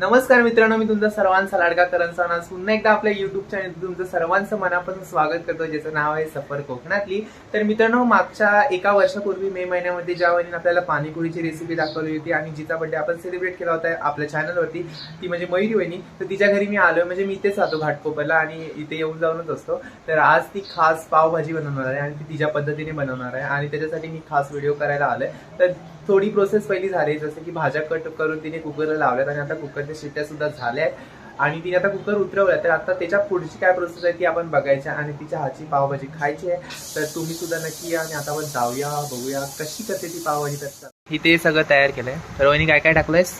नमस्कार मित्रांनो मी तुमचा सर्वांचा लाडका करण सण पुन्हा एकदा आपल्या युट्यूब चॅनल तुमचं सर्वांचं मनापासून स्वागत करतो ज्याचं नाव आहे सफर कोकणातली. तर मित्रांनो मागच्या एका वर्षापूर्वी मे महिन्यामध्ये ज्या वहिनी आपल्याला पाणीपुरीची रेसिपी दाखवली होती आणि जिचा बड्डे आपण सेलिब्रेट केला होता आपल्या चॅनलवरती ती म्हणजे मयुरी वहिनी. तर तिच्या घरी मी आलोय म्हणजे मी इथेच राहतो घाटकोपरला आणि इथे येऊन जाऊनच असतो. तर आज ती खास पावभाजी बनवणार आहे आणि ती तिच्या पद्धतीने बनवणार आहे आणि त्याच्यासाठी मी खास व्हिडिओ करायला आलोय. तर थोडी प्रोसेस पहिली झाली. जसं की भाज्या कट करून तिने कुकरला लावल्यात आणि आता कुकरच्या शिट्ट्या सुद्धा झाल्या आहेत आणि तिने आता कुकर उतरवलाय तर आता त्याच्या पुढची काय प्रोसेस आहे ती आपण बघायची आणि तिच्या हातची पावभाजी खायची आहे. तर तुम्ही सुद्धा नक्की या आणि आता आपण जाऊया बघूया कशी करते ती पावभाजी करतात. इथे सगळं तयार केलंय. वहिनी काय काय टाकलंयस?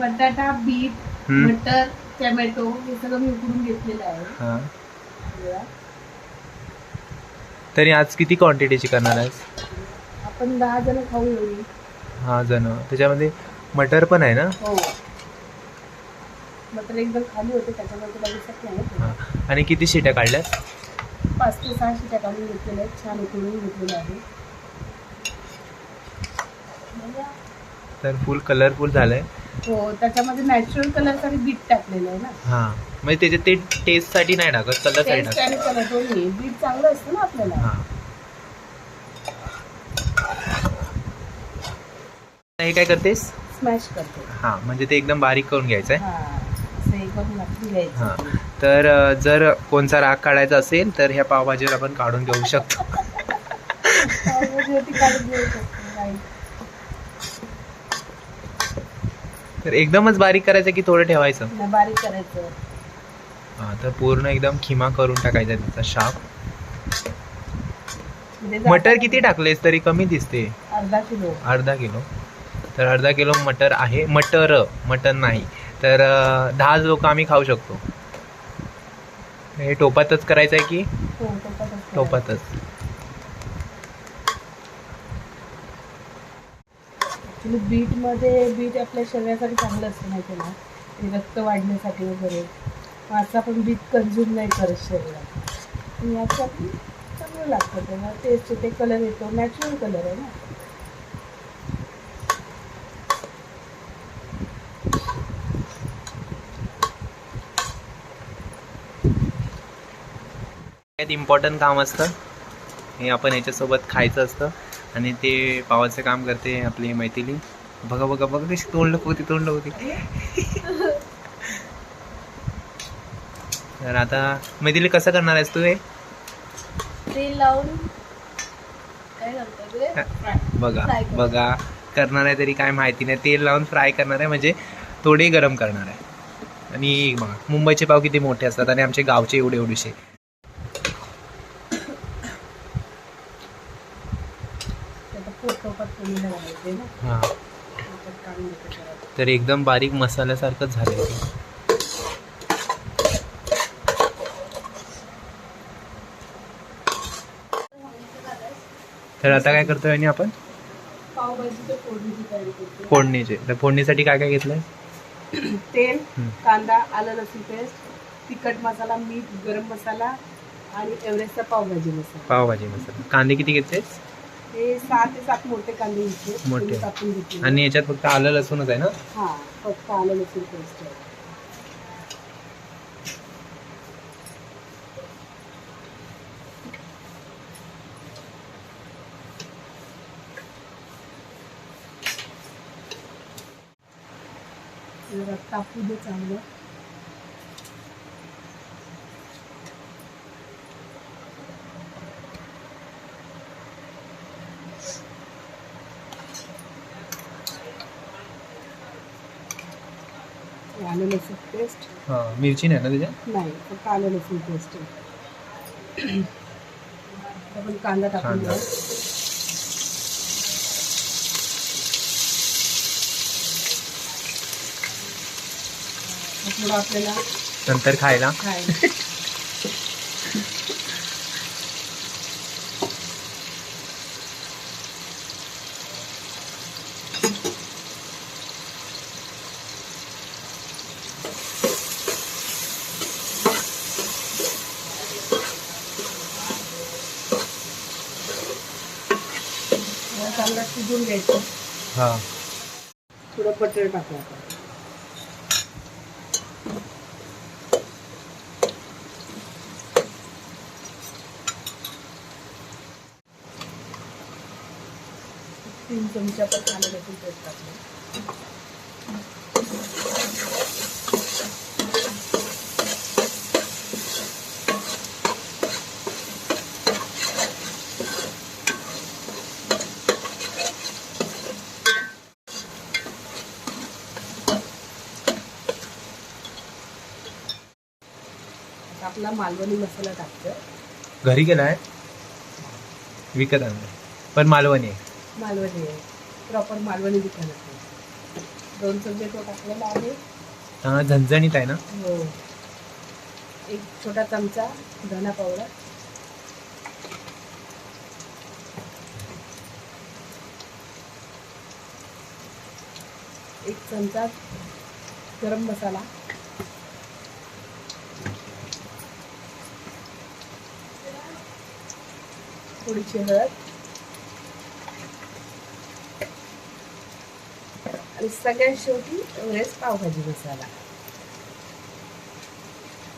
बटाटा बीट. मटर टोमॅटो हे सगळं मी उकडून घेतलेलं आहे. हा. तरी आज किती क्वांटिटीची करणार आहेस? आपण दहा जण खाऊ एवढी. हा जण. त्याच्यामध्ये मटर पण आहे ना? हो. मटर एकदम खाली होते त्याच्यामुळे तुला दिसत नाही. हा. आणि किती शिट्या काढल्यास पाच ते सहा शिट्या काढून घेतलेल्या आहेत. छान उकडून घेतलेलं आहे. तर फुल कलरफुल झालंय. हो त्याच्यामध्ये नॅचरल कलरसाठी बीट टाकलेलं आहे ना. हा. म्हणजे त्याच्यात ते टेस्टसाठी नाही टाकत कलरसाठी टेस्ट टाकत. आणि कलर दोन्ही. बीट चांगलं असतं ना आपल्याला. हा. हे काय करतेस? स्मॅश करतो. हा म्हणजे ते एकदम बारीक करून घ्यायचं आहे हा तर जर कोणचा राग काढायचा असेल तर ह्या पावभाजीवर आपण काढून घेऊ शकतो. तर एकदमच बारीक करायचं की थोडं ठेवायचं? बारीक करायचं. हा तर पूर्ण एकदम खिमा करून टाकायचा त्याचा शाप. मटर किती टाकलेस तरी कमी दिसते. अर्धा किलो. अर्धा किलो. तर अर्धा किलो मटर आहे. मटर मटन नाही. तर दहा लोक आम्ही खाऊ शकतो. हे टोपातच करायचं आहे की? हो, टोपातच बीटमध्ये बीट आपल्या शरीरासाठी चांगलं असतं माहिती ना? ते रक्त वाढण्यासाठी वगैरे. असं आपण बीट कन्झ्युम नाही करत शरीरात. आणि याचं आपण चांगलं लागतं. तेव्हा टेस्ट येते कलर येतो. नॅचरल कलर आहे ना? इम्पॉर्टंट काम असतं. हे आपण याच्यासोबत खायचं असतं. आणि ते पावाचं काम करते आपली मैथिली. बघा बघा बघा कशी तोंड होती तोंड होती तर आता मैथिली कसं करणार आहेस तू हे? बघा. बघा. करणार आहे तरी काय माहिती नाही. तेल लावून फ्राय करणार आहे म्हणजे थोडे गरम करणार आहे. आणि बघा मुंबईचे पाव किती मोठे असतात आणि आमचे गावचे एवढे एवढेसे घालायचे ना? हां. तर एकदम बारीक मसाल्यासारखंच झालं ते. तर आता काय करतोय आणि आपण? फोडणीची तर फोडणीसाठी काय काय घेतलंय? तेल. कांदा आलं लसूण पेस्ट तिखट मसाला मीठ गरम मसाला आणि एव्हरेस्टचा पावभाजी मसाला. पावभाजी मसाला. कांदे किती घेतलेस? हे सहा ते सात मोठे कांदे मोठे. तुम्ही कापून घेतले आणि याच्यात फक्त आलं लसूणच आहे ना? हा फक्त आलं लसूण पेस्ट जरा तापू दे चांगलं आलं लसूण पेस्ट हां मिरची नाही ना त्याच्यात? नाही फक्त आलं लसूण पेस्ट आहे. आपण कांदा टाकून कांदा. थोडं आपल्याला नंतर खायला. खायला. शिजून घ्यायचं. हा. थोडं बटर टाकू तीन चमचा पण कांदा लसूण पेस्ट टाकलं आपला मालवणी मसाला टाकतो घरी गेलाय विकत आणलाय. पण मालवणी आहे. मालवणी आहे. प्रॉपर मालवणी दुकानात दोन चमचे तो टाकलेला आहे. हा, झणझणीत आहे ना? हो. एक छोटा चमचा धना पावडर. एक चमचा गरम मसाला. थोडीशी हळद. आणि सगळ्यात शेवटी एवढेच पावभाजी मसाला.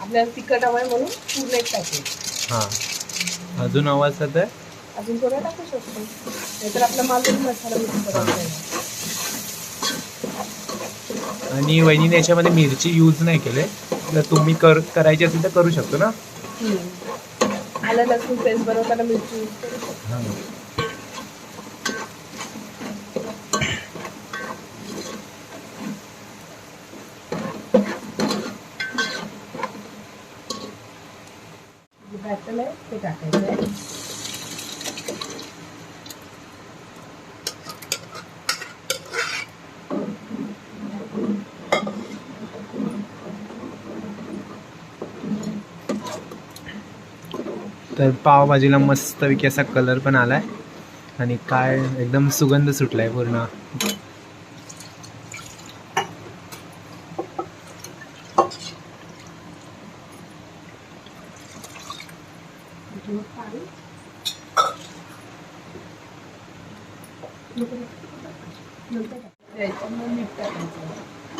आपल्याला तिखट हवं आहे म्हणून पूर्ण एक टाकू हा. अजून आवाज तर अजून थोडं टाकू शकतो. नाहीतर आपला मालवणी मसाला मिक्स करायचा आहे आणि वहिनीने याच्यामध्ये मिरची यूज नाही केले. जर तुम्ही कर करायची असेल तर करू शकतो ना? हम्म. आलं लसूण पेस्ट बनवताना मिरची use करू शकतो. हा. जे बॅटल आहे ते टाकायचं आहे तर पावभाजीला मस्तपैकी असा कलर पण आलाय. आणि काय एकदम सुगंध सुटलाय पूर्ण.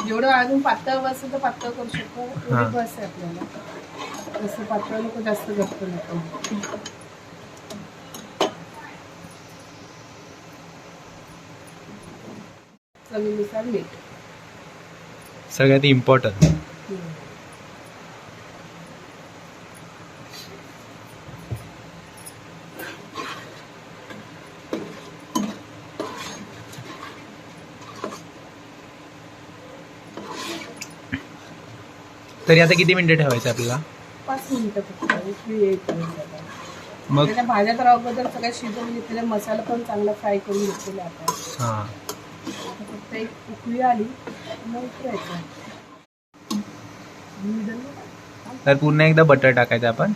जेवढं अजून पातळ असेल तर पातळ करू शकतो. एवढी बस आहे आपल्याला. तसं पातळ नको जास्त घट्ट नको. चवीनुसार मीठ. सगळ्यात इम्पॉर्टंट तरी आता किती मिनिटं ठेवायचं आपल्याला? पाच मिनिटं फक्त. मग त्याच्या भाज्या तर अगोदर सगळ्या शिजवून घेतलेल्या मसाला पण चांगला फ्राय करून घेतलेला आता. हा. आता फक्त एक उकळी आली मग तर पुन्हा एकदा बटर टाकायचं आपण.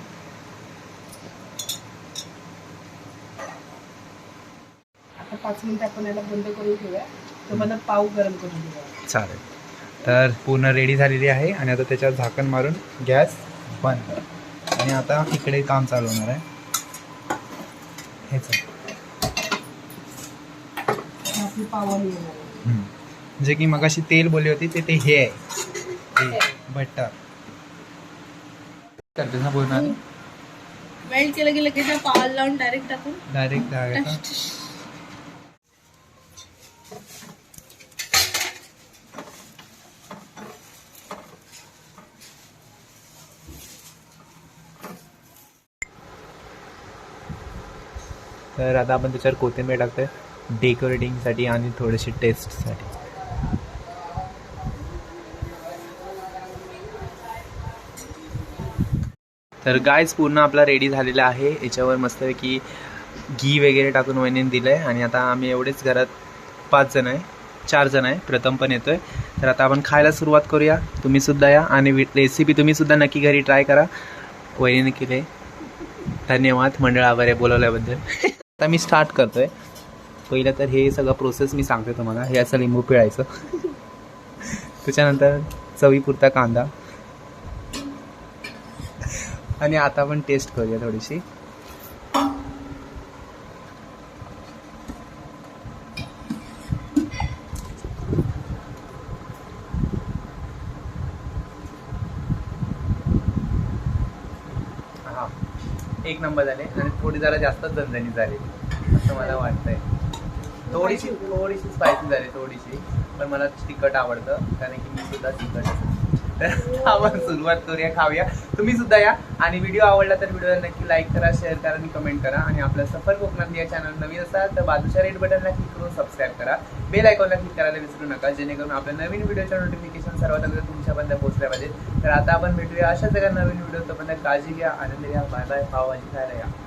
आता पाच मिनिटं आपण याला बंद करून ठेवूया. तो मला पाव गरम करून घेऊया चालेल. तर पूर्ण रेडी झालेली आहे आणि आता त्याच्यावर झाकण मारून गॅस बंद आणि आता इकडे काम चालू होणार आहे. हेच. जे की मगाशी तेल बोलली होती ते ते हे आहे. बटर. करते ना पूर्ण मेल्ट केलं की लगेच पावाला लावून डायरेक्ट टाकून. डायरेक्ट तर आता आपण त्याच्यावर कोथिंबीर टाकतोय. डेकोरेटिंगसाठी आणि थोडीशी टेस्टसाठी तर गायच पूर्ण आपला रेडी झालेला आहे. याच्यावर मस्तपैकी घी वगैरे टाकून वहिनीने दिलं आहे आणि आता आम्ही एवढेच घरात पाच जण आहे. चार जण आहे. प्रथम पण येतोय. तर आता आपण खायला सुरुवात करूया. तुम्ही सुद्धा या. आणि रेसिपी तुम्ही सुद्धा नक्की घरी ट्राय करा. वहिनीने केले. धन्यवाद मंडळ आभार आहे बोलवल्याबद्दल. आता मी स्टार्ट करतोय. पहिलं तर हे सगळं प्रोसेस मी सांगते तुम्हाला. हे असं लिंबू पिळायचं. त्याच्यानंतर चवीपुरता कांदा. आणि आता आपण टेस्ट करूया थोडीशी हा एक नंबर झाले आणि थोडी जरा जास्तच दणदणी झाली. असं मला वाटतंय. थोडीशी थोडीशी स्पायसी झाली थोडीशी पण मला तिखट आवडतं. कारण की मी सुद्धा तिखट तर आपण सुरुवात करूया खाऊया. तुम्ही सुद्धा या. आणि व्हिडिओ आवडला तर व्हिडिओला नक्की लाईक करा शेअर करा आणि कमेंट करा. आणि आपलं सफर कोकणात या चॅनल नवीन असाल तर बाजूच्या रेड बटनला क्लिक करून सबस्क्राईब करा. बेल आयकॉनला क्लिक करायला विसरू नका जेणेकरून आपल्या नवीन व्हिडिओच्या नोटिफिकेशन सर्वात अगोदर तुमच्यापर्यंत पोहोचल्या पाहिजेत. तर आता आपण भेटूया अशा एका नवीन व्हिडिओ तोपर्यंत काळजी घ्या आनंद घ्या. बाय बाय पाव भाजी खायला या.